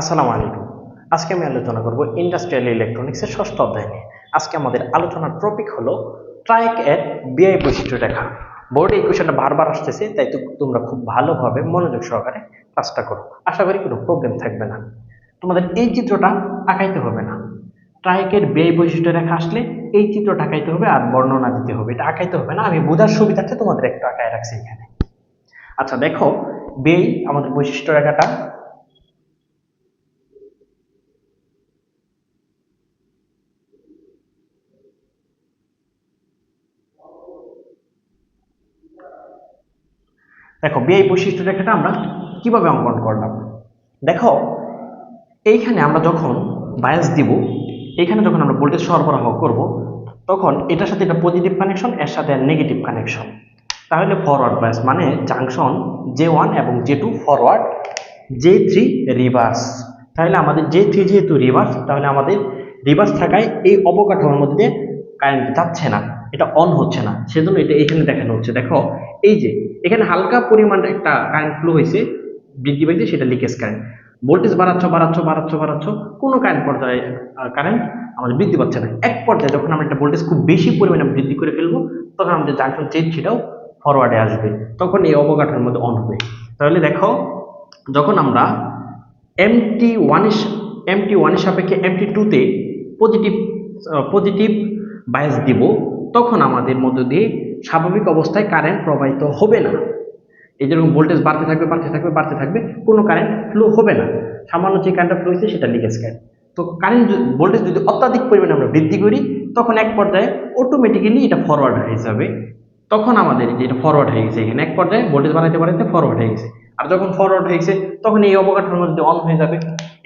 আসসালামু আলাইকুম। আজকে আমি আলোচনা করব ইন্ডাস্ট্রিয়াল ইলেকট্রনিক্সের ষষ্ঠ অধ্যায় নিয়ে। আজকে আমাদের আলোচনার টপিক হলো ট্রাইক এর বিআই বৈশিষ্ট্য রেখা। বোর্ডে এই কোয়েশনটা বারবার আসতেছে, তাই তোমরা খুব ভালোভাবে মনোযোগ সহকারে কাজটা করো। আশা করি কোনো প্রবলেম থাকবে না। তোমাদের এই চিত্রটা আঁকাইতে হবে না। ট্রাইকের ব্যয় বৈশিষ্ট্য রেখা আসলে এই চিত্রটা আঁকাইতে হবে আর বর্ণনা দিতে হবে। এটা আঁকাইতে হবে না, আমি বোঝার সুবিধার্থে তোমাদের একটু আঁকায় রাখছি এখানে। আচ্ছা দেখো, ব্যয়, আমাদের বৈশিষ্ট্য রেখাটা দেখো ব্যয় বৈশিষ্ট্য রেখাটা আমরা কীভাবে অঙ্কন করলাম? দেখো, এইখানে আমরা যখন বায়াস দিব এখানে যখন আমরা ভোল্টেজ সরবরাহ করব, তখন এটার সাথে এটা পজিটিভ কানেকশন এর সাথে নেগেটিভ কানেকশন তাহলে ফরওয়ার্ড বায়াস মানে জাংশন জে ওয়ান এবং J two forward J three reverse তাহলে আমাদের জে থ্রি যেহেতু রিভার্স তাহলে আমাদের রিভার্স থাকায় এই অবকাঠামোর মধ্যে কারেন্ট যাচ্ছে না। এটা অন হচ্ছে না। সেজন্য এটা এখানে দেখানো হচ্ছে। দেখো, এই যে, এখানে হালকা পরিমাণ একটা কারেন্ট ফ্লো হয়েছে, বৃদ্ধি পাইছে, সেটা লিকেজ কারেন্ট ভোল্টেজ বাড়াচ্ছ বাড়াচ্ছ বাড়াচ্ছ বাড়াচ্ছ, কোনো কারেন্ট পর্যায়ে কারেন্ট আমাদের বৃদ্ধি পাচ্ছে না। এক পর্যায়ে যখন আমরা একটা ভোল্টেজ খুব বেশি পরিমাণে বৃদ্ধি করে ফেলব, তখন আমাদের জাংশন চেঞ্জ সেটাও ফরওয়ার্ডে আসবে। তখন এই অবকাঠামোর মধ্যে অন হবে। তাহলে দেখো, যখন আমরা এমটি ওয়ানের এমটি ওয়ানের সাপেক্ষে এমটি টুতে পজিটিভ পজিটিভ বায়াস দিব তখন আমাদের মধ্য দিয়ে স্বাভাবিক অবস্থায় কারেন্ট প্রবাহিত হবে না। এই যেরকম ভোল্টেজ বাড়তে থাকবে বাড়তে থাকবে বাড়তে থাকবে, কোনো কারেন্ট ফ্লো হবে না। সামান্য যে কারেন্টটা ফ্লো হয়েছে সেটা লিকেজ কারেন্ট তো কারেন্ট ভোল্টেজ যদি অত্যাধিক পরিমাণে আমরা বৃদ্ধি করি, তখন এক পর্যায়ে অটোমেটিক্যালি এটা ফরওয়ার্ড হয়ে যাবে। তখন আমাদের যে এটা ফরওয়ার্ড হয়ে গেছে এখানে, এক পর্যায়ে ভোল্টেজ বাড়াইতে বাড়াইতে ফরওয়ার্ড হয়ে গেছে। আর যখন ফরওয়ার্ড হয়ে গেছে, তখন এই অবকাঠামোর মধ্যে অন হয়ে যাবে,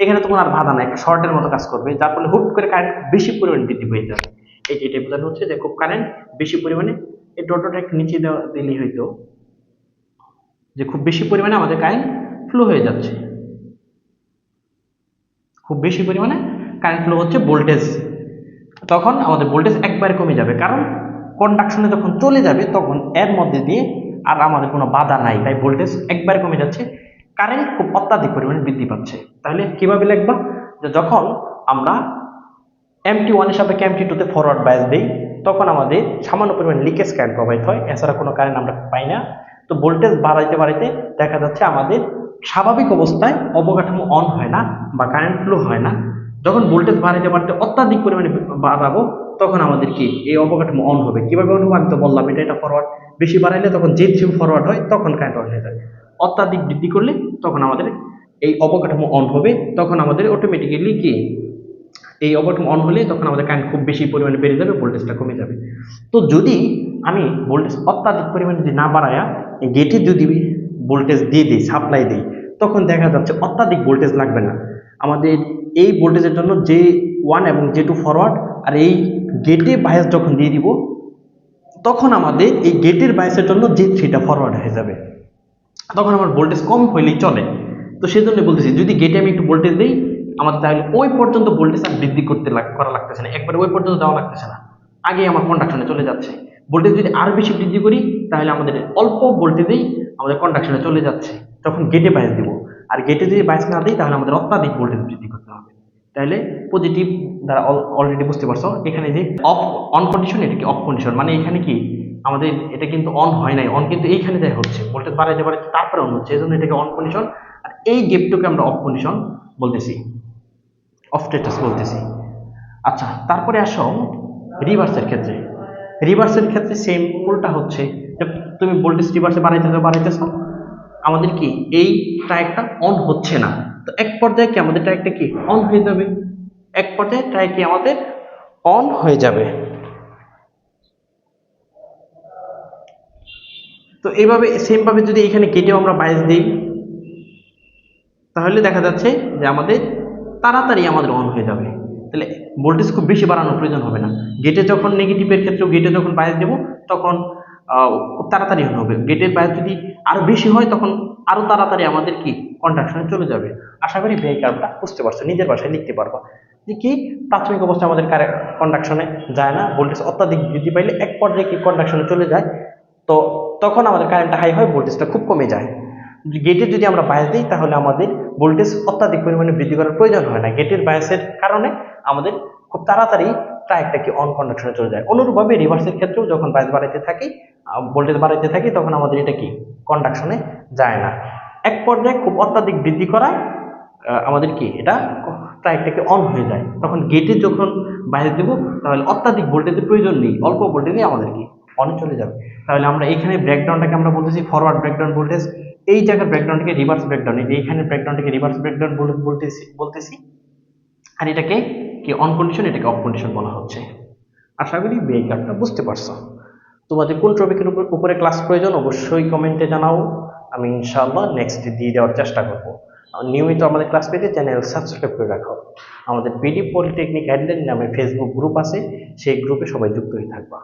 এখানে তখন আর বাধা নাই, একটা শর্টের মতো কাজ করবে, যার ফলে হুট করে কারেন্ট বেশি পরিমাণে বৃদ্ধি হয়ে যাবে। এই যে এটা বোঝানো হচ্ছে যে খুব কারেন্ট বেশি পরিমাণে এই ডটটা একটু নিচে দেওয়া দিলেই হয়তো যে খুব বেশি পরিমাণে আমাদের কারেন্ট ফ্লো হয়ে যাচ্ছে। খুব বেশি পরিমাণে কারেন্ট ফ্লো হচ্ছে ভোল্টেজ তখন আমাদের ভোল্টেজ একবারে কমে যাবে। কারণ কন্ডাকশনে যখন চলে যাবে, তখন এর মধ্যে দিয়ে আর আমাদের কোনো বাধা নাই। তাই ভোল্টেজ একবারে কমে যাচ্ছে। কারেন্ট খুব অত্যাধিক পরিমাণে বৃদ্ধি পাচ্ছে। তাহলে কীভাবে লিখবা? যে যখন আমরা এমটি ওয়ানের সাপেক্ষে এমটি টুতে ফরওয়ার্ড বায়াস দিই, তখন আমাদের সামান্য পরিমাণ লিকেজ কারেন্ট প্রবাহিত হয়। এছাড়া কোনো কারেন্ট আমরা পাই না। তো ভোল্টেজ বাড়াইতে বাড়াইতে দেখা যাচ্ছে আমাদের স্বাভাবিক অবস্থায় অবকাঠামো অন হয় না বা কারেন্ট ফ্লো হয় না। যখন ভোল্টেজ বাড়াইতে বাড়াইতে অত্যাধিক পরিমাণে বাড়াবো, তখন আমাদের কি এই অবকাঠামো অন হবে। কীভাবে অন হবে? আমি তো বললাম, এটা এটা ফরওয়ার্ড বেশি বাড়াইলে তখন যে থ্রি ফরওয়ার্ড হয়, তখন কারেন্ট অন হয়ে যাবে অত্যাধিক বৃদ্ধি করলে তখন আমাদের এই অবকাঠামো অন হবে। তখন আমাদের অটোমেটিক্যালি কি এই অবকাঠামো অন হলে তখন আমাদের কারেন্ট খুব বেশি পরিমাণে বেড়ে যাবে ভোল্টেজটা কমে যাবে। তো যদি আমি ভোল্টেজ অত্যাধিক পরিমাণে যদি না বাড়ায়া গেটে যদি ভোল্টেজ দিয়ে দিই সাপ্লাই দিই, তখন দেখা যাচ্ছে অত্যাধিক ভোল্টেজ লাগবে না। আমাদের এই ভোল্টেজের জন্য যে ওয়ান এবং জে টু ফরওয়ার্ড আর এই গেটে বায়াস যখন দিয়ে দিব, তখন আমাদের এই গেটের বায়াসের জন্য যে থ্রিটা ফরওয়ার্ড হয়ে যাবে। তখন আমার ভোল্টেজ কম হইলেই চলে। তো সেই জন্য বলতেছি, যদি গেটে আমি একটু ভোল্টেজ দিই আমাদের তাহলে ওই পর্যন্ত ভোল্টেজ আর বৃদ্ধি করতে করা লাগতেছে না। একবারে ওই পর্যন্ত দেওয়া লাগতেছে না। আগে আমার কন্ডাকশনে চলে যাচ্ছে। ভোল্টেজ যদি আরও বেশি বৃদ্ধি করি, তাহলে আমাদের অল্প ভোল্টেজেই আমাদের কন্ডাকশনে চলে যাচ্ছে। তখন গেটে বায়াস দিব। আর গেটে যদি বাইস না দিই, তাহলে আমাদের অত্যাধিক ভোল্টেজ বৃদ্ধি করতে হবে। তাহলে পজিটিভ দ্বারা অলরেডি বুঝতে পারছ, এখানে যে অফ অন কন্ডিশন এটা কি অফ কন্ডিশন মানে এখানে কি? আমাদের এটা কিন্তু অন হয় নাই। অন কিন্তু এইখানে যাই হচ্ছে। ভোল্টেজ বাড়াইতে বাড়াইতে তারপরে অন হচ্ছে। এই জন্য এটাকে অন কন্ডিশন আর এই গেপটুকে আমরা অফ কন্ডিশন বলতেছি। অফ স্ট্যাটাস বলতেছি। আচ্ছা তারপরে আসো রিভার্সের ক্ষেত্রে। রিভার্সের ক্ষেত্রে সেম উল্টা হচ্ছে। তুমি ভোল্টেজ রিভার্সে বাড়াইতেছো বাড়াইতেছো আমাদের কি এই ট্রায়াকটা অন হচ্ছে না। তো এক পর্যায়ে কি আমাদের ট্রায়াকটা কি অন হয়ে যাবে? এক পর্যায়ে কি আমাদের অন হয়ে যাবে। তো এইভাবে সেম ভাবে যদি এখানে কেটেও আমরা বায়াস দিই, তাহলে দেখা যাচ্ছে যে আমাদের তাড়াতাড়ি আমাদের অন হয়ে যাবে। তাহলে ভোল্টেজ খুব বেশি বাড়ানোর প্রয়োজন হবে না। গেটে যখন নেগেটিভের ক্ষেত্রেও গেটে যখন বাইরে দেবো, তখন খুব তাড়াতাড়ি অন হবে। গেটের বাইরে যদি আরও বেশি হয়, তখন আরও তাড়াতাড়ি আমাদের কি? কন্ট্রাকশনে চলে যাবে। আশা করি কার্ভটা বুঝতে পারছ, নিজের ভাষায় লিখতে পারবা। যে কি? প্রাথমিক অবস্থায় আমাদের কন্ডাকশনে যায় না। ভোল্টেজ অত্যাধিক বৃদ্ধি পাইলে এক পর্যায়ে কি কন্ডাকশনে চলে যায়, তো তখন আমাদের কারেন্টটা হাই হয় ভোল্টেজটা খুব কমে যায়। গেটের যদি আমরা বায়াস দিই, তাহলে আমাদের ভোল্টেজ অত্যাধিক পরিমাণে বৃদ্ধি করার প্রয়োজন হয় না। গেটের বায়াসের কারণে আমাদের খুব তাড়াতাড়ি ট্রাকটা কি অন কন্ডাকশনে চলে যায়। অনুরূপভাবে রিভার্সের ক্ষেত্রেও যখন বায়াস বাড়াইতে থাকি ভোল্টেজ বাড়াইতে থাকি, তখন আমাদের এটা কি? কন্ডাকশনে যায় না। এক পর্যায়ে খুব অত্যাধিক বৃদ্ধি করায় আমাদের কি? এটা ট্রাকটাকে অন হয়ে যায়। তখন গেটে যখন বাইরে দেবো, তাহলে অত্যাধিক ভোল্টেজের প্রয়োজন নেই। অল্প ভোল্টেজে আমাদের কি? অন চলে যাবে। তাহলে আমরা এখানে ব্রেকডাউনটাকে আমরা বলতেছি ফরওয়ার্ড ব্রেকডাউন ভোল্টেজ এই জায়গার ব্রেকডাউনটাকে রিভার্স ব্রেকডাউন এই যে এইখানে ব্রেকডাউনটাকে রিভার্স ব্রেকডাউন বলতেছি বলতেছি। আর এটাকে কি অন কন্ডিশন এটাকে অফ কন্ডিশন বলা হচ্ছে। আশা করি ব্রেকআপটা বুঝতে পারছ। তোমাদের কোন টপিকের উপর, উপরে ক্লাস প্রয়োজন, অবশ্যই কমেন্টে জানাও। আমি ইনশাআল্লাহ নেক্সট দিয়ে দেওয়ার চেষ্টা করব। নিয়মিত আমাদের ক্লাস পেতে চ্যানেল সাবস্ক্রাইব করে রাখো। আমাদের বিডি পলিটেকনিক অ্যাডলেন নামে ফেসবুক গ্রুপ আছে, সেই গ্রুপে সবাই যুক্ত হয়ে থাকবা।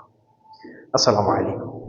আসসালামু আলাইকুম।